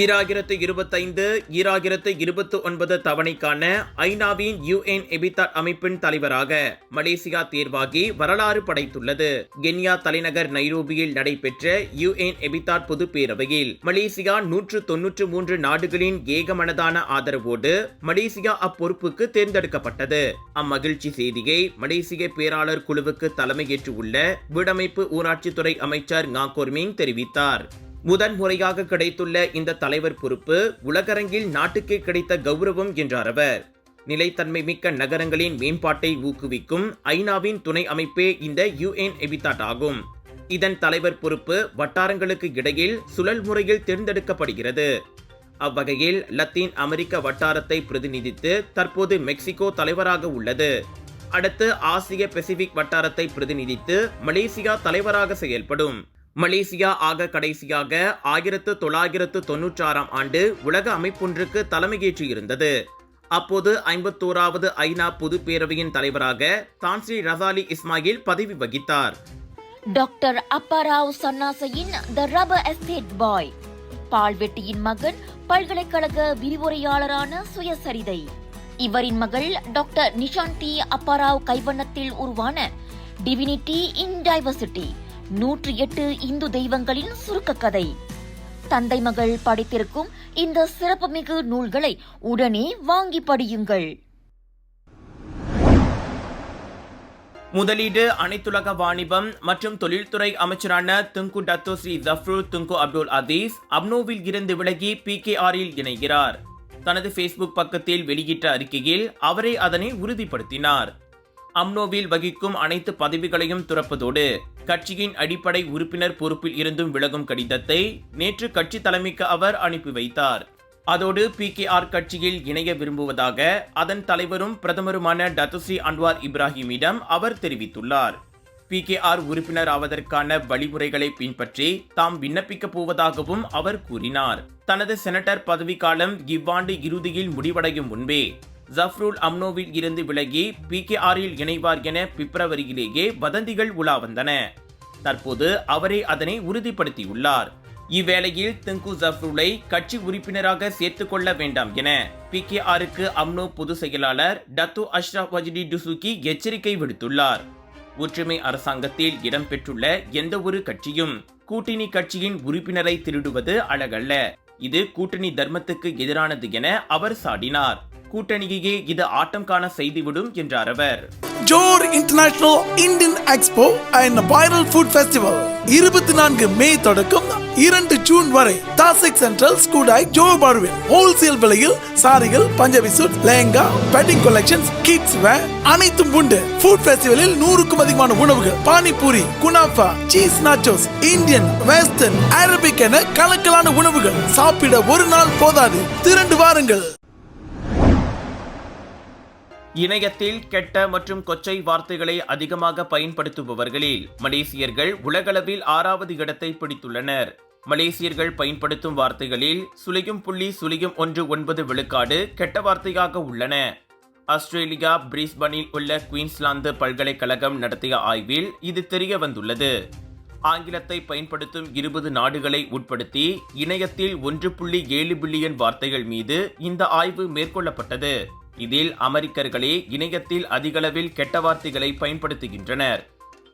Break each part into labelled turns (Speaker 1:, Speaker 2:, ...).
Speaker 1: ஈராயிரத்து இருபத்தைந்து ஈராயிரத்து இருபத்தி ஒன்பது தவணைக்கான ஐநாவின் யுஎன் எபிதாட் அமைப்பின் தலைவராக மலேசியா தேர்வாகி வரலாறு படைத்துள்ளது. கென்யா தலைநகர் நைரோபியில் நடைபெற்ற யுஎன் எபிதாட் பொதுப்பேரவையில் மலேசியா நூற்று தொன்னூற்று மூன்று நாடுகளின் ஏகமனதான ஆதரவோடு மலேசியா அப்பொறுப்புக்கு தேர்ந்தெடுக்கப்பட்டது. அம்மகிழ்ச்சி செய்தியை மலேசிய பேராளர் குழுவுக்கு தலைமையேற்றுள்ள வீடமைப்பு ஊராட்சித்துறை அமைச்சர் நாகோர்மீன் தெரிவித்தார். முதன் முறையாக கிடைத்துள்ள இந்த தலைவர் பொறுப்பு உலகரங்கில் நாட்டுக்கே கிடைத்த கௌரவம் என்றார் அவர். நிலைத்தன்மை மிக்க நகரங்களின் மேம்பாட்டை ஊக்குவிக்கும் ஐநாவின் துணை அமைப்பே இந்த யுஎன் எபிதாட் ஆகும். இதன் தலைவர் பொறுப்பு வட்டாரங்களுக்கு இடையில் சுழல் முறையில் தேர்ந்தெடுக்கப்படுகிறது. அவ்வகையில் லத்தீன் அமெரிக்க வட்டாரத்தை பிரதிநிதித்து தற்போது மெக்சிகோ தலைவராக உள்ளது. அடுத்து ஆசிய பசிபிக் வட்டாரத்தை பிரதிநிதித்து மலேசியா தலைவராக செயல்படும். மலேசியா ஆக கடைசியாக ஆயிரத்து தொள்ளாயிரத்து தொன்னூற்றாறாம் ஆண்டு உலக அமைப்பொன்றுக்கு தலைமையேற்று இருந்தது. அப்போது ஐம்பத்தோராவது ஐநா பொது பேரவையின் தலைவராக தான்ஸ்ரீ ரசாலி இஸ்மாயில் பதவி வகித்தார்.
Speaker 2: டாக்டர் அப்பாராவ் சன்னாசையின் த ரப்பர் எஸ்டேட் பாய் பால்வெட்டியின் மகன் பல்கலைக்கழக விரிவுரையாளரான சுயசரிதை. இவரின் மகள் டாக்டர் நிஷாந்தி அப்பாராவ் கைவண்ணத்தில் உருவான டிவினிட்டி இன் டைவர்சிட்டி நூற்றி எட்டு இந்து தெய்வங்களின் சுருக்க கதை தந்தை மகள் படைத்திருக்கும் இந்த சிறப்புமிகு நூல்களை உடனே வாங்கி படியுங்கள்.
Speaker 1: முதலீடு அனைத்துலக வாணிபம் மற்றும் தொழில்துறை அமைச்சரான Tengku Datuk Sri Zafrul Tengku Abdul Aziz அப்னோவில் இருந்து விலகி பிகேஆரில் இணைகிறார். தனது ஃபேஸ்புக் பக்கத்தில் வெளியிட்ட அறிக்கையில் அவரே அதனை உறுதிப்படுத்தினார். அம்னோவில் வகிக்கும் அனைத்து பதவிகளையும் துறப்பதோடு கட்சியின் அடிப்படை உறுப்பினர் பொறுப்பில் இருந்தும் விலகும் கடிதத்தை நேற்று கட்சி தலைமைக்கு அவர் அனுப்பி வைத்தார். அதோடு பிகேஆர் கட்சியில் இணைய விரும்புவதாக அதன் தலைவரும் பிரதமருமான டத்துசி அன்வார் இப்ராஹிமிடம் அவர் தெரிவித்துள்ளார். பிகேஆர் உறுப்பினர் ஆவதற்கான வழிமுறைகளை பின்பற்றி தாம் விண்ணப்பிக்கப் போவதாகவும் அவர் கூறினார். தனது செனட்டர் பதவிக்காலம் இவ்வாண்டு இறுதியில் முடிவடையும் முன்பே ஜஃப்ருல் அம்னோவில் இருந்து விலகி பிகேஆரில் இணைவார் என பிப்ரவரியிலேயே வதந்திகள் உலா வந்தன தற்போது அவரே அதனை உறுதிப்படுத்தியுள்ளார். இவ்வேளையில் திங்கு ஜஃப்ருலை கட்சி உறுப்பினராக சேர்த்துக் கொள்ள வேண்டாம் என பிகேஆருக்கு அம்னோ பொதுச் செயலாளர் டத்து அஷ்ரப் வஜ்டி டுசுகி எச்சரிக்கை விடுத்துள்ளார். ஒற்றுமை அரசாங்கத்தில் இடம்பெற்றுள்ள எந்த ஒரு கட்சியும் கூட்டணி கட்சியின் உறுப்பினரை திருடுவது அழகல்ல. இது கூட்டணி தர்மத்துக்கு எதிரானது என அவர் சாடினார். கூட்டணியே இது ஆட்டம் காண செய்துவிடும் என்றார் அவர்.
Speaker 3: Johor international Indian expo and viral food festival இருபத்தி நான்கு மே தொடக்கம் இரண்டு ஜூன் வரை தாசிக் சென்ட்ரல் ஸ்கூடாய் ஜோ பார்வில் ஹோல்சேல் விலையில் சாரிகள் Punjabi suit lehenga wedding collections kids wear அனைத்தும் உண்டு. ஃபுட் ஃபெஸ்டிவலில் நூறுக்கும் அதிகமான உணவுகள் pani puri kunafa cheese nachos Indian western Arabic என கலக்கலான உணவுகள். சாப்பிட ஒரு நாள் போதாது. திரண்டு வாருங்கள்.
Speaker 1: இணையத்தில் கெட்ட மற்றும் கொச்சை வார்த்தைகளை அதிகமாக பயன்படுத்துபவர்களில் மலேசியர்கள் உலகளவில் ஆறாவது இடத்தை பிடித்துள்ளனர். மலேசியர்கள் பயன்படுத்தும் வார்த்தைகளில் சுழியும் புள்ளி சுழியும் ஒன்று ஒன்பது விழுக்காடு கெட்ட வார்த்தையாக உள்ளன. ஆஸ்திரேலியா பிரிஸ்பனில் உள்ள குயின்ஸ்லாந்து பல்கலைக்கழகம் நடத்திய ஆய்வில் இது தெரிய வந்துள்ளது. ஆங்கிலத்தை பயன்படுத்தும் இருபது நாடுகளை உட்படுத்தி இணையத்தில் ஒன்று புள்ளி ஏழு பில்லியன் வார்த்தைகள் மீது இந்த ஆய்வு மேற்கொள்ளப்பட்டது. இதில் அமெரிக்கர்களே இணையத்தில் அதிகளவில் கெட்ட வார்த்தைகளை பயன்படுத்துகின்றனர்.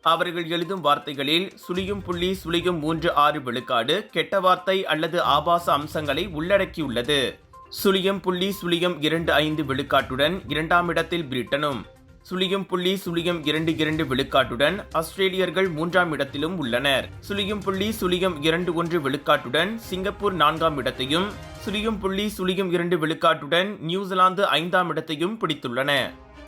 Speaker 1: அவர்கள் எழுதும் வார்த்தைகளில் சுழியும் புள்ளி சுழியும் மூன்று ஆறு விழுக்காடு கெட்ட வார்த்தை அல்லது ஆபாச அம்சங்களை உள்ளடக்கியுள்ளது. சுழியம் புள்ளி சுழியம் இரண்டு ஐந்து விழுக்காட்டுடன் இரண்டாம் இடத்தில் பிரிட்டனும். சுழியம் புள்ளி சுழியம் இரண்டு இரண்டு விழுக்காட்டுடன் ஆஸ்திரேலியர்கள் மூன்றாம் இடத்திலும் உள்ளனர். சுழியும் புள்ளி சுழியம் இரண்டு ஒன்று விழுக்காட்டுடன் சிங்கப்பூர் நான்காம் இடத்தையும் சுழியம் புள்ளி சுழியம் இரண்டு விழுக்காட்டுடன் நியூசிலாந்து ஐந்தாம் இடத்தையும் பிடித்துள்ளன.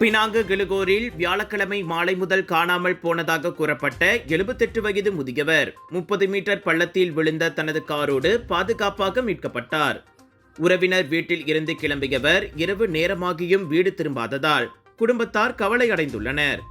Speaker 1: பினாங்கு கிலுகோரில் வியாழக்கிழமை மாலை முதல் காணாமல் போனதாக கூறப்பட்ட எழுபத்தெட்டு வயது முதியவர் முப்பது மீட்டர் பள்ளத்தில் விழுந்த தனது காரோடு பாதுகாப்பாக மீட்கப்பட்டார். உறவினர் வீட்டில் இருந்து கிளம்பியவர் இரவு நேரமாகியும் வீடு திரும்பாததால் குடும்பத்தார் கவலை அடைந்துள்ளனர்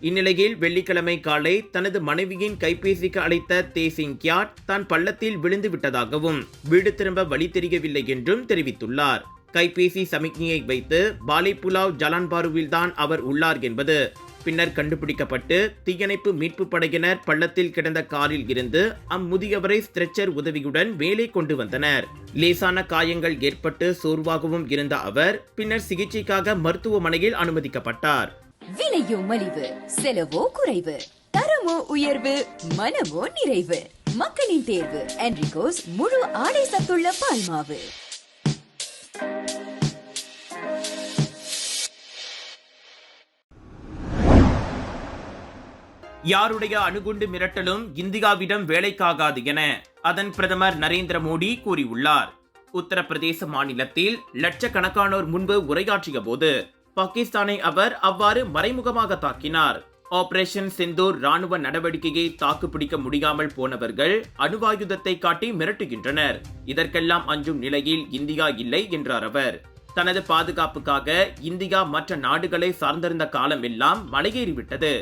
Speaker 1: இந்நிலையில் வெள்ளிக்கிழமை காலை தனது மனைவியின் கைபேசிக்கு அழைத்த தேசிங் கியாட் தான் பள்ளத்தில் விழுந்து விட்டதாகவும் வீடு திரும்ப வழி தெரியவில்லை என்றும் தெரிவித்துள்ளார். கைபேசி சமிக்ஞையை வைத்து பாலிபுலாவ் ஜலான்பாருவில் தான் அவர் உள்ளார் என்பது. பின்னர் கண்டுபிடிக்கப்பட்டு தீயணைப்பு மீட்பு படையினர் பள்ளத்தில் கிடந்த காரில் இருந்து அம்முதியவரை ஸ்ட்ரெச்சர் உதவியுடன் மேலே கொண்டு வந்தனர். லேசான காயங்கள் ஏற்பட்டு சோர்வாகவும் இருந்த அவர் பின்னர் சிகிச்சைக்காக மருத்துவமனையில் அனுமதிக்கப்பட்டார்.
Speaker 4: விலையோ மலிவு செலவோ குறைவு தரமோ உயர்வு மனமோ நிறைவு. மக்களின் தேர்வு என்ரிகோஸ் முழு ஆடை சத்துள்ள பால்மாவு.
Speaker 1: யாருடைய அணுகுண்டு மிரட்டலும் இந்தியாவிடம் வேலைக்காகாது என அதன் பிரதமர் நரேந்திர மோடி கூறியுள்ளார். உத்தரப்பிரதேச மாநிலத்தில் லட்சக்கணக்கானோர் முன்பு உரையாற்றிய போது பாகிஸ்தானை அவர் அவ்வாறு மறைமுகமாக தாக்கினார். ஆபரேஷன் சிந்தூர் ராணுவ நடவடிக்கையை தாக்குப்பிடிக்க முடியாமல் போனவர்கள் அணுவாயுதத்தை காட்டி மிரட்டுகின்றனர். இதற்கெல்லாம் அஞ்சும் நிலையில் இந்தியா இல்லை என்றார் அவர். தனது பாதுகாப்புக்காக இந்தியா மற்ற நாடுகளை சார்ந்திருந்த காலம் எல்லாம் மலையேறிவிட்டது.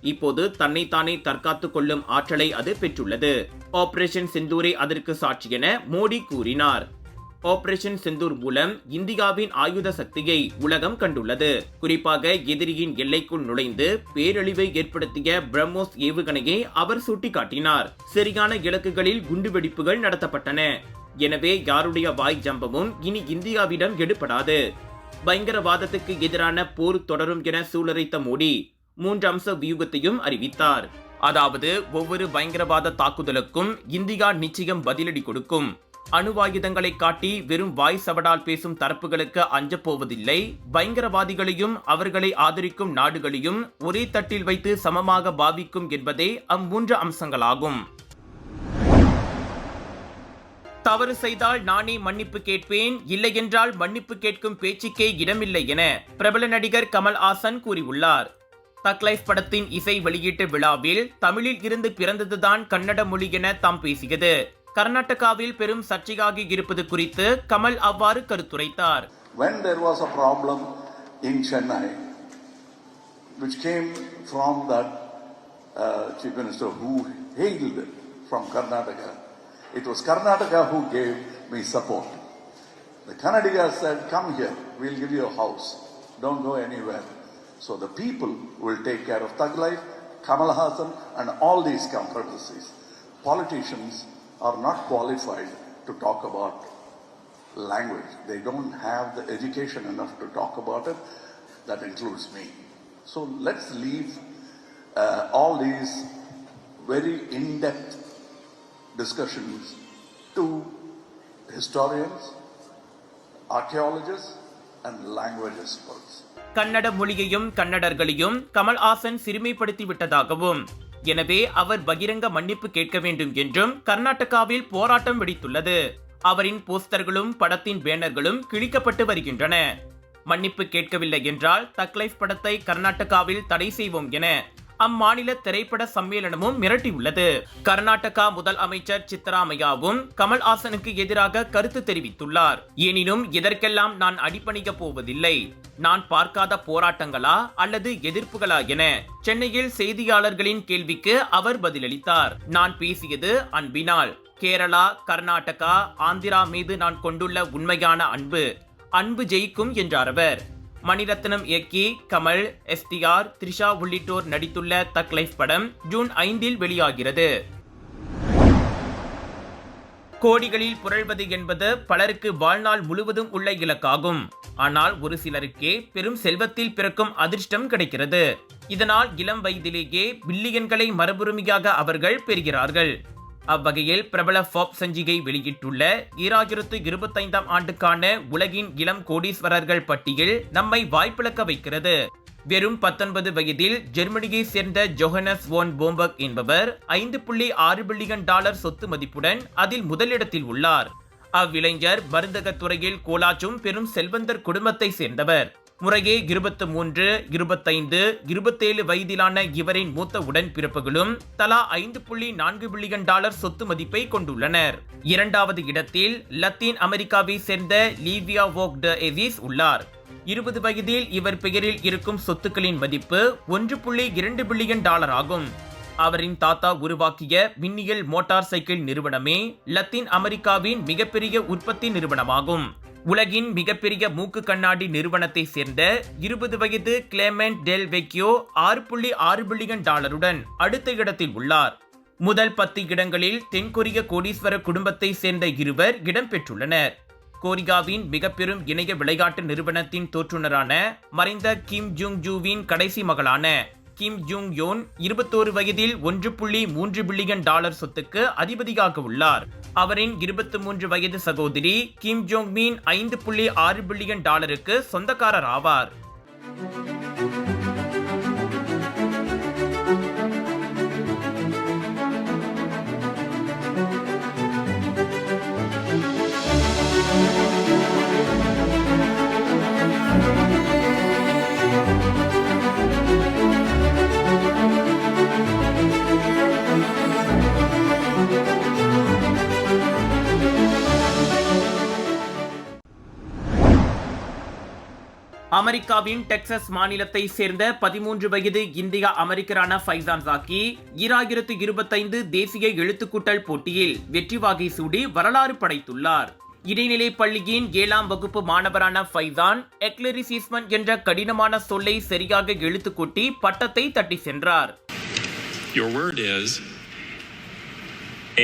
Speaker 1: இப்போது தன்னைத்தானே தற்காத்துக் கொள்ளும் ஆற்றலை அது பெற்றுள்ளது. ஆபரேஷன் செந்தூரை அதற்கு சாட்சி என மோடி கூறினார். ஆபரேஷன் செந்தூர் மூலம் இந்தியாவின் ஆயுத சக்தியை உலகம் கண்டுள்ளது. குறிப்பாக எதிரியின் எல்லைக்குள் நுழைந்து பேரழிவை ஏற்படுத்திய பிரம்மோஸ் ஏவுகணையை அவர் சுட்டிக்காட்டினார். சரியான இலக்குகளில் குண்டுவெடிப்புகள் நடத்தப்பட்டன. எனவே யாருடைய வாய் ஜம்பமும் இனி இந்தியாவிடம் எடுபடாது. பயங்கரவாதத்துக்கு எதிரான போர் தொடரும் என சூழரைத்த மோடி மூன்று அம்ச வியூகத்தையும் அறிவித்தார். அதாவது ஒவ்வொரு பயங்கரவாத தாக்குதலுக்கும் இந்தியா நிச்சயம் பதிலடி கொடுக்கும். அணுவாயுதங்களை காட்டி வெறும் வாய் சவடால் பேசும் தரப்புகளுக்கு அஞ்சப் போவதில்லை. பயங்கரவாதிகளையும் அவர்களை ஆதரிக்கும் நாடுகளையும் ஒரே தட்டில் வைத்து சமமாக பாவிக்கும் என்பதே அம்மூன்று அம்சங்களாகும். தவறு செய்தால் நானே மன்னிப்பு கேட்பேன் இல்லையென்றால் மன்னிப்பு கேட்கும் பேச்சுக்கே இடமில்லை என பிரபல நடிகர் கமல் ஹாசன் கூறியுள்ளார். தக் லைஃப் படத்தின் இசை வெளியீட்டு விழாவில் தமிழில் இருந்து பிறந்ததுதான் கன்னட மொழி என தாம் பேசியது. கர்நாடகாவில் பெரும் சர்ச்சையாகி இருப்பது குறித்து கமல் அவ்வாறு கருத்துரைத்தார்
Speaker 5: when there was a problem in Chennai, which came from that uh, chief minister who hailed from Karnataka, it was Karnataka who gave me support. The Kannadigas said, Come here, we'll give you a house. Don't go anywhere. So the people will take care of Thug Life, Kamal Hassan, and all these controversies. Politicians are not qualified to talk about language. They don't have the education enough to talk about it. That includes me. So let's leave uh, all these very in depth discussions to historians, archaeologists, and language experts.
Speaker 1: Kannada மொழியையும் கன்னடர்களையும் கமல்ஹாசன் சிறுமைப்படுத்தி விட்டதாகவும் எனவே அவர் பகிரங்க மன்னிப்பு கேட்க வேண்டும் என்றும் கர்நாடகாவில் போராட்டம் வெடித்துள்ளது. அவரின் போஸ்டர்களும் படத்தின் பேனர்களும் கிழிக்கப்பட்டு வருகின்றன. மன்னிப்பு கேட்கவில்லை என்றால் தக்லைஃப் படத்தை கர்நாடகாவில் தடை செய்வோம் என அம்மாநில திரைப்பட சம்மேளனமும் மிரட்டியுள்ளது. கர்நாடகா முதல் அமைச்சர் சித்தராமையாவும் கமல்ஹாசனுக்கு எதிராக கருத்து தெரிவித்துள்ளார். எனினும் இதற்கெல்லாம் நான் அடிப்பணிக்க போவதில்லை. நான் பார்க்காத போராட்டங்களா அல்லது எதிர்ப்புகளா என சென்னையில் செய்தியாளர்களின் கேள்விக்கு அவர் பதிலளித்தார். நான் பேசியது அன்பினால். கேரளா கர்நாடகா ஆந்திரா மீது நான் கொண்டுள்ள உண்மையான அன்பு. அன்பு ஜெயிக்கும் என்றார் அவர். மணிரத்னம் இயக்கி கமல் எஸ்டிஆர் த்ரிஷா உள்ளிட்டோர் நடித்துள்ள தக் லைஃப் படம் ஜூன் ஐந்தில் வெளியாகிறது. கோடிகளில் புரள்வது என்பது பலருக்கு வாழ்நாள் முழுவதும் உள்ள இலக்காகும். ஆனால் ஒரு சிலருக்கே பெரும் செல்வத்தில் பிறக்கும் அதிர்ஷ்டம் கிடைக்கிறது. இதனால் இளம் வயதிலேயே பில்லியன்களை மரபுரிமையாக அவர்கள் பெறுகிறார்கள். அவ்வகையில் பிரபல ஃபாப் சஞ்சிகை வெளியிட்டுள்ள ஈராயிரத்து இருபத்தைந்தாம் ஆண்டுக்கான உலகின் இளம் கோடீஸ்வரர்கள் பட்டியல் நம்மை வாய்ப்பிழக்க வைக்கிறது. வெறும் பத்தொன்பது வயதில் ஜெர்மனியை சேர்ந்த ஜோஹனஸ் வோன் போம்பக் என்பவர் ஐந்து புள்ளி ஆறு பில்லியன் டாலர் சொத்து மதிப்புடன் அதில் முதலிடத்தில் உள்ளார். அவ்விளைஞர் மருந்தகத் துறையில் கோலாச்சும் பெரும் செல்வந்தர் குடும்பத்தை சேர்ந்தவர். முறையே இருபத்து மூன்று இருபத்தைந்து இருபத்தேழு வயதிலான இவரின் மூத்த உடன்பிறப்புகளும் தலா ஐந்து புள்ளி நான்கு பில்லியன் டாலர் சொத்து மதிப்பை கொண்டுள்ளனர். இரண்டாவது இடத்தில் லத்தீன் அமெரிக்காவை சேர்ந்த லீவியா வோக் ட எவிஸ் உள்ளார். இருபது வயதில் இவர் பெயரில் இருக்கும் சொத்துக்களின் மதிப்பு ஒன்று புள்ளி இரண்டு பில்லியன் டாலர் ஆகும். அவரின் தாத்தா உருவாக்கிய மின்னியல் மோட்டார் சைக்கிள் நிறுவனமே லத்தீன் அமெரிக்காவின் மிகப்பெரிய உற்பத்தி நிறுவனமாகும். உலகின் மிகப்பெரிய மூக்கு கண்ணாடி நிறுவனத்தை சேர்ந்த இருபது வயது கிளேமெண்ட் டெல் வெக்கியோ ஆறு புள்ளி ஆறு பில்லியன் டாலருடன் அடுத்த இடத்தில் உள்ளார். முதல் பத்து இடங்களில் தென்கொரிய கோடீஸ்வர குடும்பத்தை சேர்ந்த இருவர் இடம்பெற்றுள்ளனர் கொரியாவின் மிகப்பெரும் இணைய விளையாட்டு நிறுவனத்தின் தோற்றுநரான மறைந்த கிம் ஜுங் ஜூவின் கடைசி மகளான கிம் ஜுங் யோன் இருபத்தோரு வயதில் ஒன்று புள்ளி மூன்று பில்லியன் டாலர் சொத்துக்கு அதிபதியாக உள்ளார். அவரின் இருபத்தி மூன்று வயது சகோதரி கிம் ஜோங் மீன் ஐந்து புள்ளி ஆறு பில்லியன் டாலருக்கு சொந்தக்காரர் ஆவார் அமெரிக்காவின் டெக்சஸ் மாநிலத்தை சேர்ந்த பதிமூன்று வயது இந்தியா அமெரிக்கரான ஃபைசான் சாக்கி ஈராயிரத்து இருபத்தைந்து தேசிய எழுத்துக்கூட்டல் போட்டியில் வெற்றி வாகை சூடி வரலாறு படைத்துள்ளார் இடைநிலை பள்ளியின் ஏழாம் வகுப்பு மாணவரான ஃபைசான் எக்லரிசிஸ்மன் என்ற கடினமான சொல்லை சரியாக எழுத்துக்கூட்டி பட்டத்தை தட்டி சென்றார்
Speaker 6: Your word is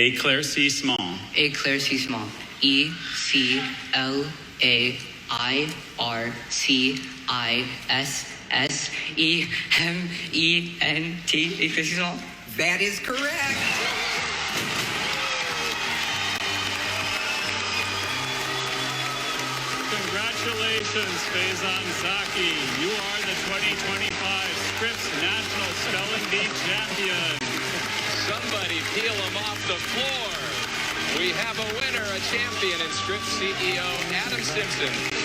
Speaker 6: éclaircissement.
Speaker 7: Éclaircissement. E C L A I R C I S S E M E N T. Éclaircissement.
Speaker 8: That is correct.
Speaker 6: Congratulations, Faizan Zaki. You are the 2025 Scripps National Spelling Bee champion.
Speaker 9: Somebody peel him off the floor. We have a winner, a champion, and Scripps CEO Adam Simpson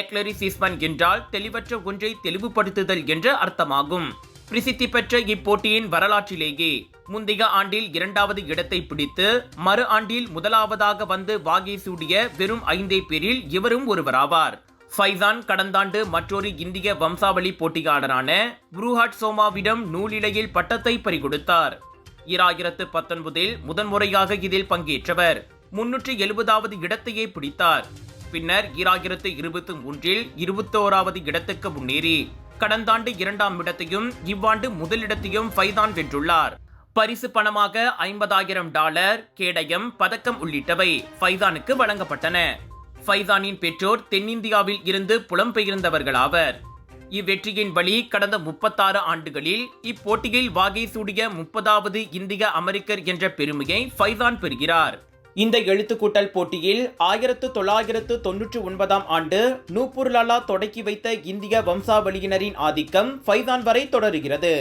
Speaker 1: எக்லரிசிஸ்மன் என்றால் தெளிவற்ற ஒன்றை தெளிவுபடுத்துதல் என்ற அர்த்தமாகும். பிரசித்தி பெற்ற இப்போட்டியின் வரலாற்றிலேயே முந்தைய ஆண்டில் இரண்டாவது இடத்தை பிடித்து மறு ஆண்டில் முதலாவதாக வந்து வாகை சூடிய வெறும் ஐந்தே பேரில் இவரும் ஒருவராவார். ஃபைசான் கடந்தாண்டு மற்றொரு இந்திய வம்சாவளி போட்டியாளரான புரூஹாட் சோமாவிடம் நூலிழையில் பட்டத்தை பறிகொடுத்தார். இராயிரத்து பத்தொன்பதில் முதன்முறையாக இதில் பங்கேற்றவர். முன்னூற்றி எழுபதாவது இடத்தையே பிடித்தார். பின்னர் ஈராயிரத்து இருபத்தி மூன்றில் இருபத்தோராவது இடத்துக்கு முன்னேறி கடந்த ஆண்டு இரண்டாம் இடத்தையும் இவ்வாண்டு முதலிடத்தையும் ஃபைதான் வென்றுள்ளார். பரிசு பணமாக ஐம்பதாயிரம் டாலர் கேடயம் பதக்கம் உள்ளிட்டவை ஃபைதானுக்கு வழங்கப்பட்டன. ஃபைதானின் பெற்றோர் தென்னிந்தியாவில் இருந்து புலம்பெயர்ந்தவர்களாவர். இவ்வெற்றியின் வழி கடந்த முப்பத்தாறு ஆண்டுகளில் இப்போட்டியில் வாகை சூடிய முப்பதாவது இந்திய அமெரிக்கர் என்ற பெருமையை ஃபைதான் பெறுகிறார். இந்த எழுத்துக்கூட்டல் போட்டியில் ஆயிரத்து தொள்ளாயிரத்து தொன்னூற்றி ஒன்பதாம் ஆண்டு நூபுர் தொடக்கி வைத்த இந்திய வம்சாவளியினரின் ஆதிக்கம் ஃபைதான் வரை தொடருகிறது.